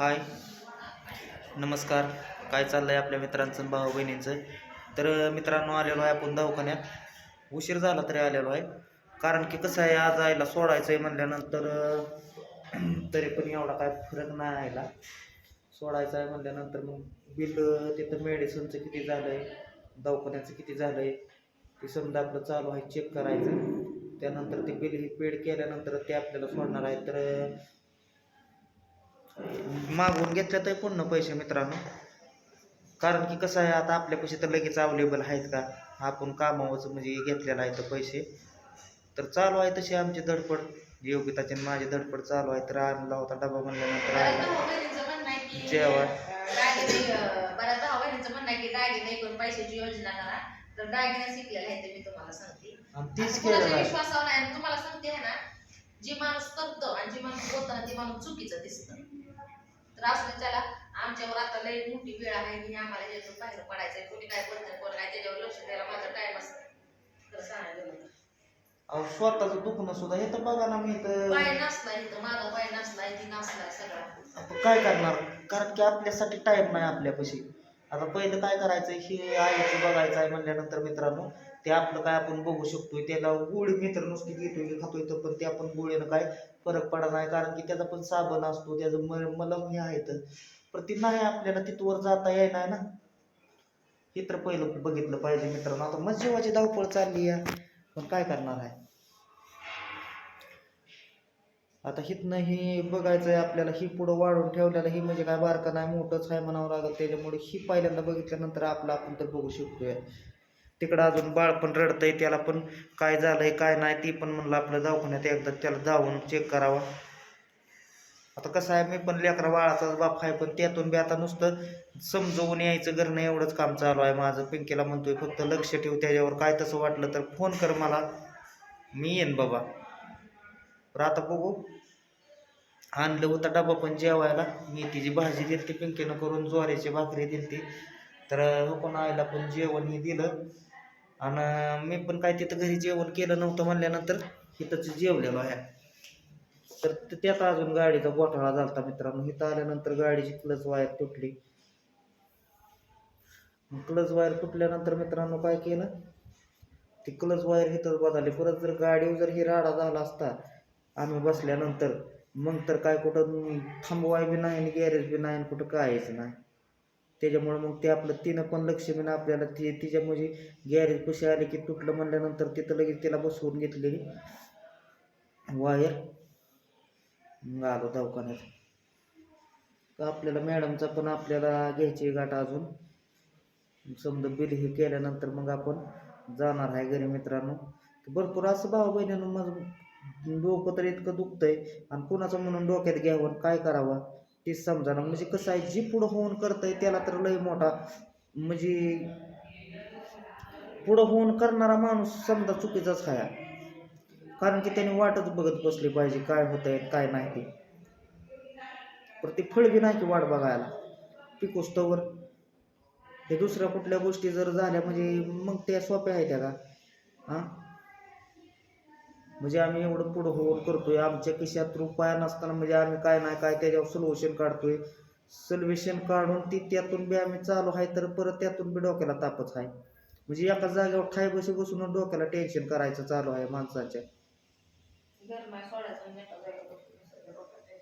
हाय. नमस्कार. काय चाललं आहे आपल्या मित्रांचं भाऊ बहिणींचं? तर मित्रांनो आलेलो आहे आपण दवाखान्यात. उशीर झाला तरी आलेलो आहे. कारण की कसं आहे आज आईला सोडायचं आहे म्हणल्यानंतर तरी पण एवढा काय फरक नाही आयला सोडायचं आहे म्हणल्यानंतर मग बिल तिथं मेडिसिनचं किती झालं आहे दवाखान्याचं किती झालं आहे ते समजा आपलं चालू आहे चेक करायचं. त्यानंतर ते बिल हे पेड केल्यानंतर ते आपल्याला सोडणार आहे. तर अं, मागवून घेतल्यात आहे पूर्ण पैसे मित्रांनो. कारण की कसं आहे आता आपल्यापाशी तर लगेच अवेलेबल आहेत का? आपण कामावरचं म्हणजे घेतलेलं आहे तर पैसे. तर चालू आहे तशी आमची धडपड. योगिताची माझी धडपड चालू आहे. तर आणला होता डबा म्हणल्यानंतर आहे जेवण. तर दागिने शिकलेले ते मी तुम्हाला सांगते. तीच आहे. तुम्हाला सांगते ना जी माणूस करतो आणि जी माणूस बोलतो ना ती माणूस चुकीचं दिसतं. तर असं त्याला. आमच्यावर आता लई मोठी वेळ आहे की आम्हाला याच्यातून बाहेर पडायचंय. कोणी काय बोलतंय कोण काय त्याच्यावर लक्ष द्यायला माझा टाइम असतो. तर सांगायचं. अहो स्वतःचं दुखणं सुद्धा हे तर बघा ना मी तर पाय माझा पाय नसलाय ती नसलाय सगळा. आपण काय करणार? कारण की आपल्यासाठी टाईम नाही आपल्यापाशी. आता पहिलं काय करायचं हे आईचं बघायचं आहे म्हणल्यानंतर मित्रांनो ते आपलं काय आपण बघू शकतोय त्याला गुळ मित्र नुसती घेतोय की खातोय तर पण ते आपण गुळीनं काय फरक पडत नाही कारण की त्याचा पण साबण असतो त्याचं म मलम हे आहे तर. पण नाही आपल्याला तिथवर जाता येणार ना. हे तर पहिलं बघितलं पाहिजे मित्रांनो. आता मग धावपळ चालली आहे. पण काय करणार आहे? आता हिथनं ही बघायचं आहे आपल्याला ही पुढं वाढवून ठेवलेलं ही म्हणजे काय बारका नाही मोठंच आहे म्हणावं लागेल. त्याच्यामुळे ही पहिल्यांदा बघितल्यानंतर आपलं आपण तर बघू शकतोय. तिकडं अजून बाळ पण रडतंय त्याला पण काय झालंय काय नाही ती पण म्हणलं आपलं दवाखान्यात एकदा त्याला जाऊन चेक करावा. आता कसं आहे मी पण लेकरा बाळाचाच बाप आहे पण त्यातून बी आता नुसतं समजवून यायचं करणं एवढंच काम चालू आहे माझं. पिंकीला म्हणतोय फक्त लक्ष ठेव त्याच्यावर काय तसं वाटलं तर फोन कर मला. मी येईन बाबा. तर आता बघू. आणलं होतं डबा पण जेवायला. मेथीची भाजी दिली पिंकीनं करून ज्वारीची भाकरी दिली तर कोण आयला आईला पण जेवण हे दिलं. आणि मी पण काय तिथं घरी जेवण केलं नव्हतं म्हणल्यानंतर इथंच जेवलेलो आहे. तर त्यात अजून गाडीचा गोठाळा झाला मित्रांनो. इथं आल्यानंतर गाडीची क्लच वायर तुटली. क्लच वायर तुटल्यानंतर मित्रांनो काय केलं? ती क्लच वायर इथंच बदलली. परत जर गाडीवर जर ही राडा झाला असता आम्ही बसल्यानंतर मग तर काय कुठं थांबवाय बी नाही आणि गॅरेज बी नाही आणि कुठं कायच नाही. त्याच्यामुळे मग ते आपलं तिनं पण लक्ष बी आपल्याला. ती तिच्या म्हणजे गॅरेज पशी आले की तुटलं म्हणल्यानंतर तिथं लगेच तिला बसवून घेतलेली. वायर. मग आलो दवाखान्यात. आपल्याला मॅडमचा पण आपल्याला घ्यायची गाठ अजून. समजा बिल हे केल्यानंतर मग आपण जाणार आहे घरी मित्रांनो. तर भरपूर असं भाऊ बहिणीनं माझं डोकं तर इतकं दुखतंय. आणि कुणाचं म्हणून डोक्यात घ्यावं काय करावं? ते समजाना म्हणजे कसं आहे जी पुढं होऊन करतंय त्याला तर लय मोठा म्हणजे पुढं होऊन करणारा माणूस समजा चुकीचाच खाया कारण की त्याने वाटच बघत बसली पाहिजे काय होतंय काय नाही ते. पण ती फळ बी नाही की वाट बघायला. पिकोस्तवर हे दुसऱ्या कुठल्या गोष्टी जर झाल्या म्हणजे मग त्या सोप्या आहेत त्या का? हां? म्हणजे आम्ही एवढं पुढं होऊन करतोय. आमच्या खिशात रुपया नसताना म्हणजे आम्ही काय नाही काय त्याच्यावर सोल्युशन काढतोय. सोल्युशन काढून ती त्यातून बी आम्ही चालू आहे तर परत त्यातून बी डोक्याला तापच आहे. म्हणजे एका जागेवर ठाय बशी बसून डोक्याला टेन्शन करायचं चालू आहे माणसाच्या.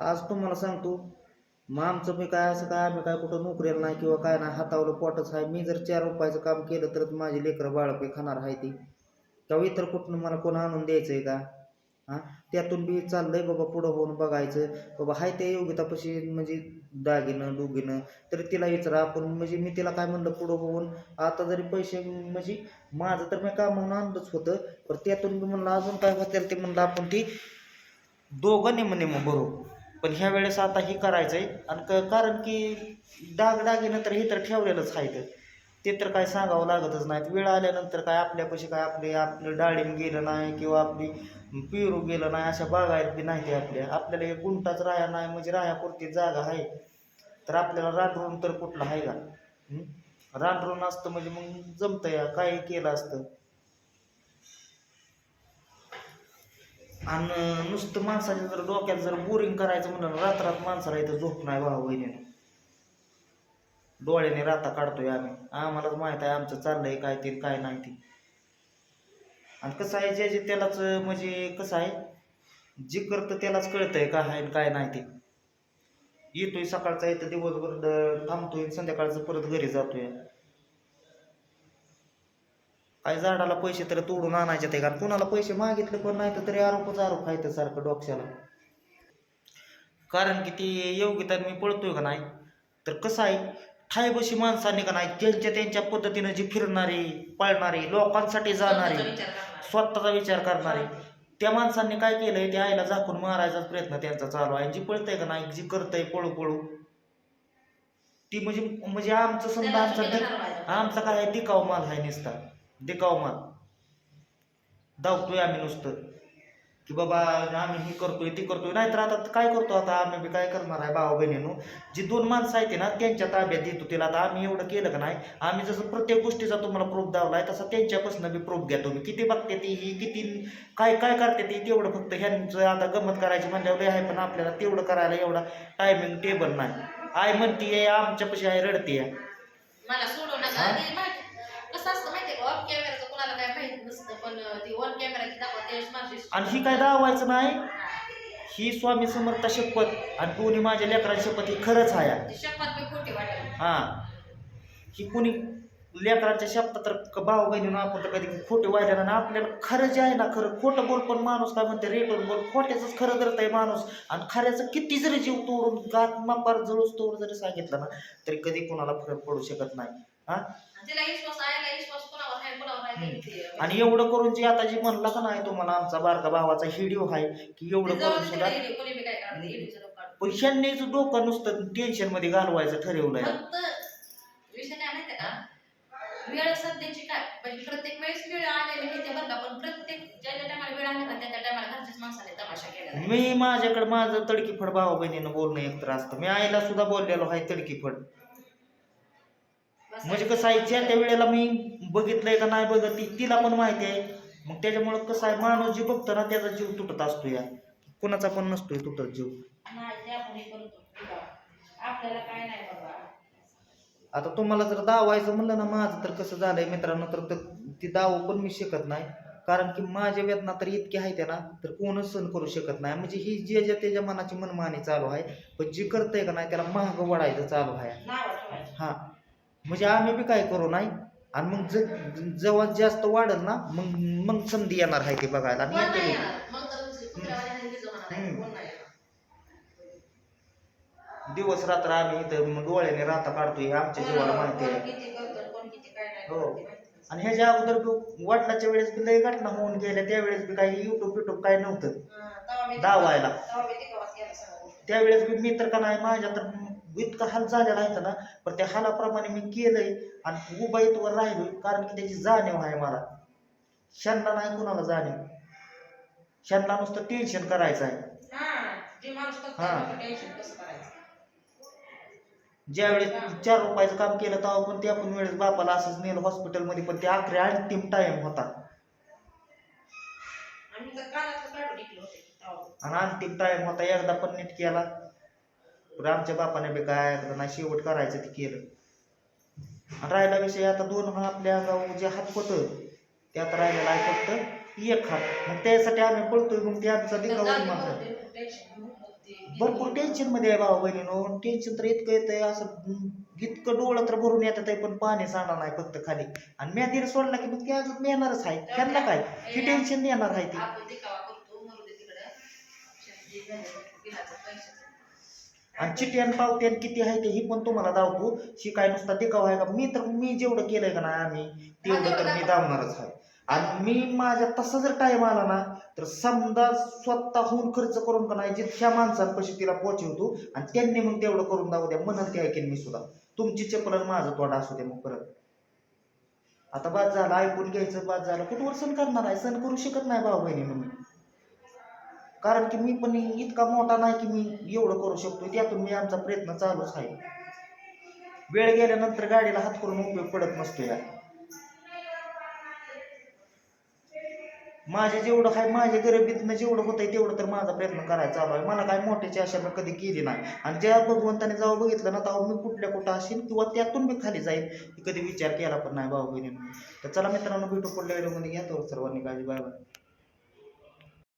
आज तुम्हाला सांगतो मग आमचं मी काय असं काय आम्ही काय कुठं नोकरीला नाही किंवा काय नाही हातावलं पोटच आहे. मी जर चार रुपयाचं काम केलं तरच माझी लेकरं बाळपे खाणार आहे ती. तेव्हा इतर कुठून मला कोण आणून द्यायचं आहे का? हां? त्यातून बी चाललंय बाबा पुढं होऊन बघायचं. बाबा हाय त्या योग्यतापाशी म्हणजे दागिनं डुगिनं तरी तिला विचारा. आपण म्हणजे मी तिला काय म्हणलं पुढं होऊन आता जरी पैसे म्हणजे माझं तर मी कामावून आणलंच होतं. पण त्यातून बी म्हणलं अजून काय होतील ते म्हणलं आपण ती दोघं नेम नेम बरोबर पण ह्या वेळेस आता हे करायचं आहे आणि क कारण की डाग दागिनं तर हे तर ठेवलेलंच आहे तर ते तर काय सांगावं लागतच नाहीत वेळ आल्यानंतर काय आपल्यापाशी काय आपले आपलं डाळिंब गेलं नाही किंवा आपली पेरू गेलं नाही अशा बागायत बी नाही आपल्या. आपल्याला एक गुंटाच राया नाही म्हणजे रायापुरती जागा आहे. तर आपल्याला रानरून तर कुठलं आहे का? रानरून असतं म्हणजे मग जमतं या काय केलं असतं. आणि नुसतं माणसाच्या जर डोक्यात जर बोरिंग करायचं म्हणलं रात्रात माणसाला इथं झोप नाही भावा बहिणीनं डोळ्याने राता काढतोय आम्ही. आम्हालाच माहीत आहे आमचं चाललंय काय ते काय नाही ते. आणि कसं आहे जे जे त्यालाच म्हणजे कसं आहे जे करतं त्यालाच कळतंय काय आहे आणि काय नाही ते. येतोय सकाळचा येतं दिवसभर थांबतोय संध्याकाळचं परत घरी जातोय. काय झाडाला पैसे तर तोडून आणायचे ते कारण कुणाला पैसे मागितले पण नाही तर तरी आरोपच आरोप आहे सारखं डोक्याला. कारण की ती योग्यता मी पळतोय का नाही? तर कसं आहे ठायबशी माणसांनी का नाही त्यांच्या त्यांच्या पद्धतीनं जी फिरणारी पळणारी लोकांसाठी जाणारी स्वतःचा विचार करणार. करणारे त्या माणसांनी काय केलंय त्या आईला झाकून मारायचाच प्रयत्न त्यांचा चालू आहे. जी पळतंय का नाही जी करतंय पळू पळू ती म्हणजे म्हणजे आमचं समजा आमचा. आमचा काय आहे दिकाव माल आहे नुसता. दिकाव माल. धावतोय आम्ही नुसतं. की बाबा आम्ही हे करतोय ती करतोय. नाहीतर आता काय करतो आता आम्ही बी? काय करणार आहे भावा बहिणीनो? जी दोन माणसं आहेत ना त्यांच्या ताब्यात देतो तिला. आता आम्ही एवढं केलं का नाही? आम्ही जसं प्रत्येक गोष्टीचा तुम्हाला प्रूफ दावलाय तसा त्यांच्यापासून बी प्रूफ घ्या तुम्ही किती बघते ती ही किती काय काय करते ती तेवढं फक्त ह्यांचं आता गमत करायची म्हणल्यावर लय आहे पण आपल्याला तेवढं करायला एवढा टायमिंग टेबल नाही. आई म्हणतीये आमच्यापाशी आहे रडतीये. मला सोडू नका हा? ते माहिती कसं असतं माहितीये का ऑफ कॅमेराचं कोणाला काय माहीत नसतं पण ती ऑन कॅमेरा की दाखवत त्यावेळेस माणूस आणि ही काय दावायचं नाही? ही स्वामी समर्थ शपथ आणि कोणी माझ्या लेकरांची शपथ ही खरंच आहे. शपथ खोटी वाटेल. हा. ही कोणी लेकरांच्या शब्दात तर भाऊ बहिणीनं आपण तर कधी खोटे व्हायला ना आपल्याला खरं जे आहे ना खरं खोटं बोल पण माणूस काय म्हणते रेटून बोल खोट्याच खरं करत आहे माणूस. आणि खऱ्याचं किती जरी जीव तोडून गात मापार जळूस तोड जरी सांगितलं ना तरी कधी कोणाला फरक पडू शकत नाही. हा? आणि तिला विश्वास आयला विश्वास आणि एवढं करून जे आता जी म्हणला का नाही तुम्हाला आमचा बारका भावाचा व्हिडिओ आहे की एवढं ते करून सुद्धा. पण ह्यांनीच डोकं नुसतं टेन्शनमध्ये घालवायचं ठरवलंय. वेळ सध्याची काय? म्हणजे प्रत्येक वेळेस वेळ आलेली बरं का पण प्रत्येक ज्या ज्या टायमाला वेळ आली ना त्या त्या टायमाला घरच्याच माणसाने तमाशा केला मी माझ्याकडे माझं तडकीफड भावा बहिणीनं बोलणं एकतर असतं मी आईला सुद्धा बोललेलो आहे तडकीफड. म्हणजे कसं आहे ज्या त्या वेळेला मी बघितलंय का नाही बघत ती तिला पण माहिती आहे. मग त्याच्यामुळं कसं आहे माणूस जे बघतो ना त्याचा जीव तुटत असतो या. कुणाचा पण नसतोय तुटत जीव. आता तुम्हाला जर दावायचं म्हणलं ना माझं तर कसं झालंय मित्रांनो तर ते- दाव पण मी शकत नाही. कारण की माझ्या वेदना तर इतकी आहेत ना तर कोणच सहन करू शकत नाही. म्हणजे ही जे ज्या त्याच्या मनाची मनमानी चालू आहे पण जी करतंय का नाही त्याला महाग वडायचं चालू आहे. हा. म्हणजे आम्ही बी काय करू नाही आणि मग ज- जेव्हा जास्त वाढल ना मग मग संधी येणार आहे ते बघायला आणि कोण येते नाही बी. येणार मग तर दुसरी कुत्र्यावाली आणि बिजू होणार आहे. हम्म. कोण नाही येणार. दिवस रात्र आम्ही इथं मग डोळ्याने राता काढतोय आमच्या जीवाला माहिती कोण आहे किती करतं कोण किती काय नाही हो. करतं ते माहिती नसतं. आणि ह्याच्या अगोदर बी वडिलाच्या वेळेस बी लय घटना होऊन गेल्या त्यावेळेस बी काही युट्यूब बिट्यूब काय नव्हतं हा, तेव्हा मी- दावायला. तेव्हा मी गोष्टी. त्यावेळेस बी मी तर का नाही माझ्या तर इतका हाल झालेला आहे ना पण त्या हालाप्रमाणे मी केलंय आणि उभा इथवर राहिलोय कारण की त्याची जाणीव आहे मला. शंना नाही कुणाला जाणीव. शंना नुसतं टेन्शन करायचं आहे. हा, ज्यावेळेस चार रुपयाचं काम केलं तेव्हा पण त्या पण वेळेस बापाला असंच नेलं हॉस्पिटलमध्ये पण ते अखरे अंतिम टाइम होता. आणि अंतिम टाइम होता एकदा पण नीट केला. पण आमच्या बापाने बी काय ऐकलं नाही शेवट करायचं ते केलं. राहिला विषय आता दोन आपल्या गाव जे हात होतं ते आता राहिलेला आहे फक्त एक हात. मग त्यासाठी आम्ही पळतोय मग ते आमचा तर दिखावा जाऊ दे मागं. भाऊ, ते टेन्शन घेऊ नको ते. भरपूर टेन्शनमध्ये आहे भाऊ बहिणीनो. टेन्शन तर इतकं येतंय असं इतकं डोळं तर भरून येतात आहे पण पाणी सांडणार नाही फक्त खाली. आणि मी धीर सोडला की मग ते अजून येणारच आहे. त्यांना काय? ही टेन्शन येणार आहे ती. आणि चिठी आणि पावती आणि किती आहे ते ही पण तुम्हाला दावतो ही काय नुसता दिखावा आहे का? मी तर मी जेवढं केलंय का नाही आम्ही तेवढं तर मी दावणारच आहे. आणि मी माझ्या तसा जर टाइम आला ना तर समजा स्वतःहून खर्च करून का नाही जितक्या माणसांपाशी तिला पोहोचवतो आणि त्यांनी मग तेवढं करून दावू द्या. म्हणत ते ऐकेन मी सुद्धा. तुमची चप्पल माझं तोडा असू दे मग परत. आता बाद झालं ऐकून घ्यायचं बाद झालं. कुठवर सण करणार आहे? सण करू शकत नाही भाऊ बहिणी मी. कारण की मी पण इतका मोठा नाही की मी एवढं करू शकतो त्यातून मी आमचा प्रयत्न चालूच आहे. वेळ गेल्यानंतर गाडीला हात करून उपयोग पडत नसतो या माझे जेवढं काय माझ्या गरिबीतनं जेवढं होतंय तेवढं तर माझा प्रयत्न करायचा चालू आहे. मला काय मोठ्याची आशा मी कधी केली नाही. आणि ज्या भगवंताने जाऊ बघितलं ना तेव्हा मी कुठल्या कुठं असेल किंवा त्यातून मी खाली जाईल कधी विचार केला पण नाही भाऊ बहिणीनं. तर चला मित्रांनो भेटू पुढल्या व्हिडिओमध्ये. घ्या तो सर्वांनी काळजी बाय बाय